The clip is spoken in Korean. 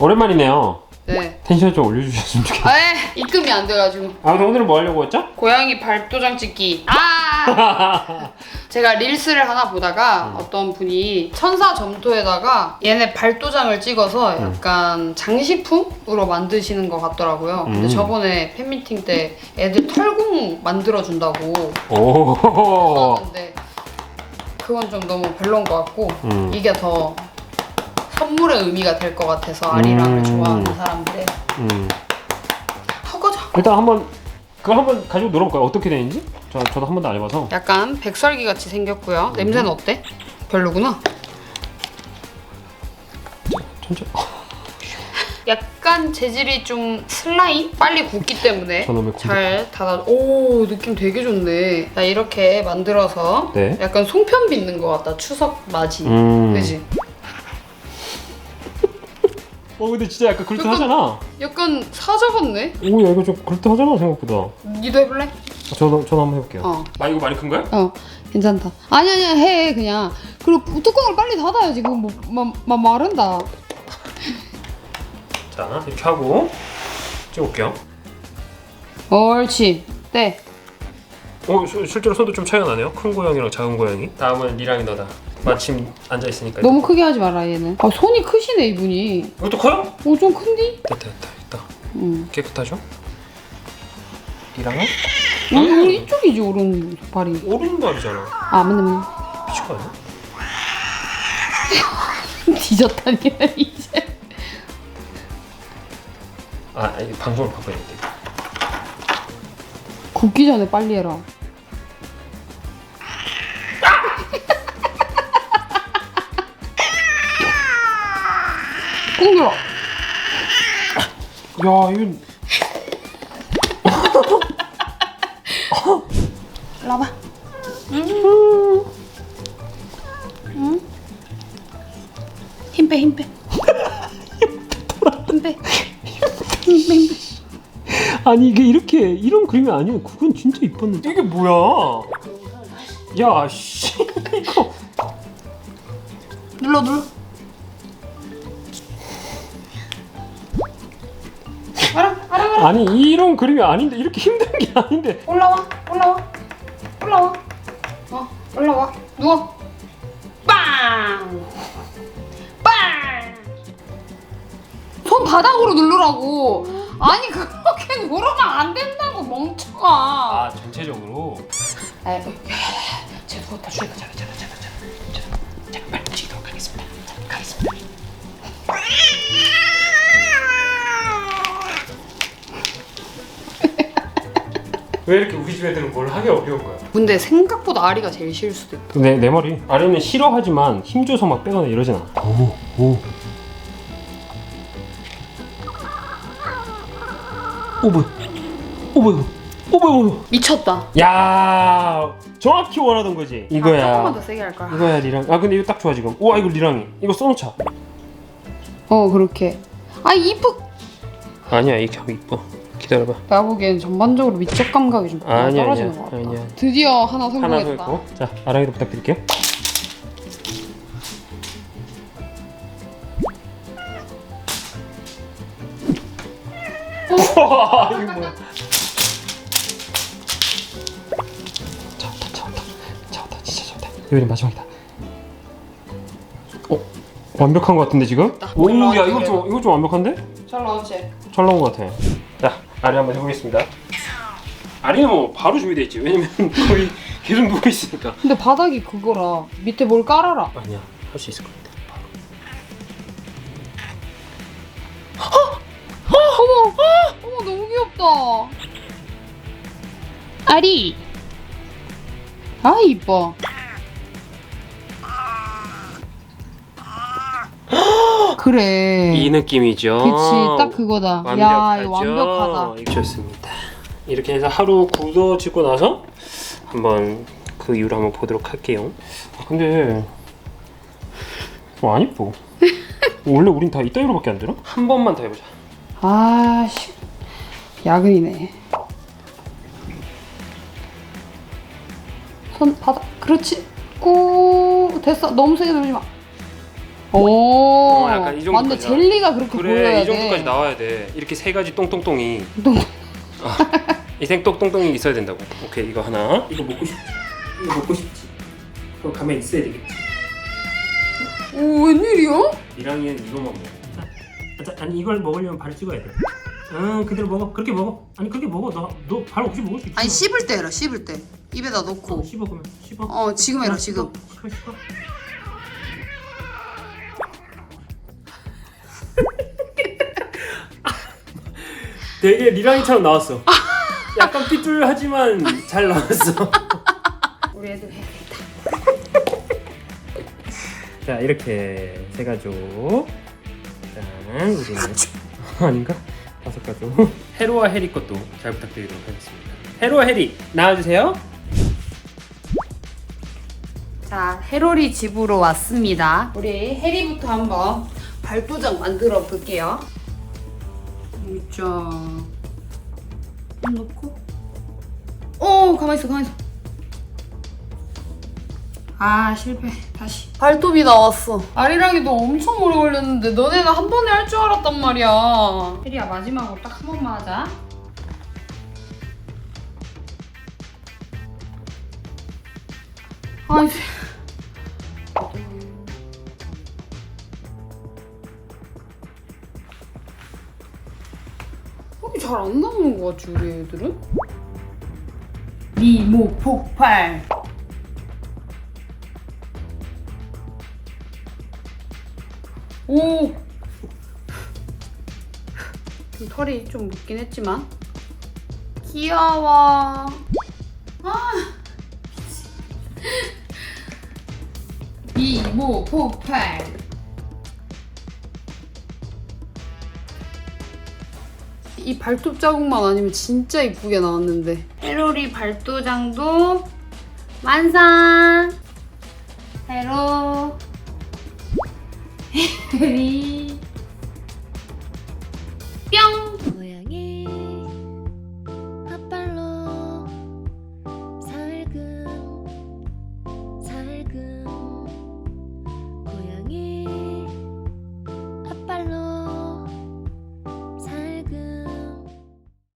오랜만이네요. 네. 텐션 좀 올려주셨으면 좋겠어요. 아예 입금이 안 돼가지고 아, 근데 오늘은 뭐 하려고 했죠? 고양이 발도장 찍기. 아! 제가 릴스를 하나 보다가 어떤 분이 천사 점토에다가 얘네 발도장을 찍어서 약간 장식품으로 만드시는 것 같더라고요. 근데 음. 저번에 팬미팅 때 애들 털공 만들어 준다고 오. 하는데 그건 좀 너무 별론 것 같고 음. 이게 더 선물의 의미가 될 것 같아서 아리랑을 음. 좋아하는 사람들의 음. 허거죠. 일단 한번 그걸 한번 가지고 놀아볼까요? 어떻게 되는지? 저 저도 한 번도 안 해봐서. 약간 백설기 같이 생겼고요. 냄새는 어때? 별로구나. 천천히. 약간 재질이 좀 슬라임? 빨리 굽기 때문에 저놈의 잘 닫아. 오 느낌 되게 좋네. 자 이렇게 만들어서 네. 약간 송편 빚는 것 같다. 추석 맞이. 음. 그지? 어 근데 진짜 약간 그럴듯하잖아. 약간 사자같네. 오야 이거 좀 그럴듯하잖아 생각보다. 니도 해볼래? 저도 저도 한번 해볼게요. 어. 아 이거 많이 큰 거야? 어 괜찮다. 아니 아니야 해 그냥. 그리고 뚜껑을 빨리 닫아야지. 그거 뭐 마, 마, 마른다. 자 이렇게 하고 찍어볼게요. 옳지. 네. 어 시- 실제로 손도 좀 차이가 나네요. 큰 고양이랑 작은 고양이. 다음은 리랑이 너다. 마침 앉아 있으니까. 너무 크게 하지 마라 얘는. 아 손이 크시네 이분이. 이것도 커요? 오 좀 큰디? 됐다 됐다 됐다. 응. 깨끗하죠? 리랑은 아니 우리 이쪽이지 오른 발이. 오른발이잖아. 아 맞네 맞네. 미친 거 아니야? 뒤졌다니 이제. 아이 방송을 바꿔야겠다. 굽기 전에 빨리 해라. 야 이거 일로 와봐. 음. 음. 힘 빼, 힘 빼. 힘 빼. 힘 빼, 힘 빼. 아니 이게 이렇게 이런 그림이 아니야. 그건 진짜 이뻤는데. 이게 뭐야? 야 씨. 이거 눌러, 눌러. 아. 아니 이런 그림이 아닌데 이렇게 힘든 게 아닌데. 올라와, 올라와, 올라와. 어, 올라와. 누워. 빵! 빵! 손 바닥으로 누르라고. 아니 그렇게 누르면 안 된다고 멍청아. 아 전체적으로. 아, 잡아, 잡아, 잡 왜 이렇게 우리 집 애들은 뭘 하기 어려운 거야? 근데 생각보다 아리가 제일 싫을 수도 있다. 내, 내 머리. 아래는 싫어하지만 힘줘서 막 빼거나 이러진 않아. 오, 오. 오, 뭐야. 오, 뭐야. 오, 뭐야, 뭐야. 미쳤다. 야 정확히 원하던 거지. 아, 이거야. 조금만 더 세게 할 거야. 이거야 리랑. 아 근데 이거 딱 좋아 지금. 우와 이거 리랑이. 이거 써놓자. 어 그렇게. 아 이쁘. 아니야 이게 이뻐. 기다려봐. 내가 보기엔 전반적으로 미적 감각이 좀 아니야, 떨어지는 아니야, 것 같다. 아니야. 드디어 하나 하나 성공했다. 더 있고. 자 아랑이도 부탁드릴게요. 우와 이거 뭐야? 잡았다 잡았다 잡았다 진짜 잡았다. 이번이 마지막이다. 어 완벽한 것 같은데 지금? 나- 오야 이거 좀 이거 좀 완벽한데? 잘 나왔지? 잘 나온 것 같아. 자, 아리 한번 해보겠습니다. 아리는 뭐 바로 준비돼 있지. 왜냐면 거의 계속 누워 있으니까. 근데 바닥이 그거라. 밑에 뭘 깔아라. 아니야, 할 수 있을 것 같아. 어머! 어머 너무 귀엽다. 아리. 아 이뻐. 그래. 이 느낌이죠. 네. 그치 딱 그거다. 야 이거 완벽하다. 좋습니다. 이렇게 해서 하루 굳어지고 나서 한번 그 이유를 한번 보도록 할게요. 아, 근데 어, 안 이뻐. 원래 우린 다 이따위로밖에 안 되나? 한 번만 더 해보자. 아 씨 야근이네. 손 바닥 그렇지. 꾸 됐어. 너무 세게 누르지 마. 오. 어, 약간 이 정도까지 맞네 젤리가 그렇게 그래 보여야 이 정도까지 돼. 나와야 돼 이렇게 세 가지 똥똥똥이 똥. 어, 이생 똥똥똥이 있어야 된다고 오케이 이거 하나 이거 먹고 싶지 이거 먹고 싶지 그럼 가면 있어야 되겠지 오 웬일이야? 이랑이는 이거만 먹어 자, 아니 이걸 먹으려면 발 찍어야 돼 응, 그대로 먹어. 그렇게 먹어. 아니 그렇게 먹어. 너너발 없이 먹을 수 있어. 아니 씹을 때 해라 씹을 때 입에다 어, 넣고. 씹어 그러면 씹어. 어 지금 해라 지금. 씹어 씹어. 되게 리랑이처럼 나왔어. 약간 삐뚤하지만 잘 나왔어. 우리 애들 해. 자 이렇게 세 가족. 짠 우리는 아닌가? 다섯 가족. 해로와 해리 것도 잘 부탁드리도록 하겠습니다. 해로와 해리 나와주세요. 자 해로리 집으로 왔습니다. 우리 해리부터 한번 발도장 만들어 볼게요. 자, 넣고. 오 가만 있어 가만 있어. 아 실패. 다시. 발톱이 나왔어. 아리랑이도 엄청 오래 걸렸는데 너네는 한 번에 할 줄 알았단 말이야. 혜리야 마지막으로 딱 한 번만 하자. 아이 잘 안 나오는 것 같지 우리 애들은? 미모 폭발. 오! 좀 털이 좀 묻긴 했지만. 귀여워. 아. 미모 폭발 이 발톱 자국만 아니면 진짜 이쁘게 나왔는데. 해로리 발도장도 완성! 해로. 해리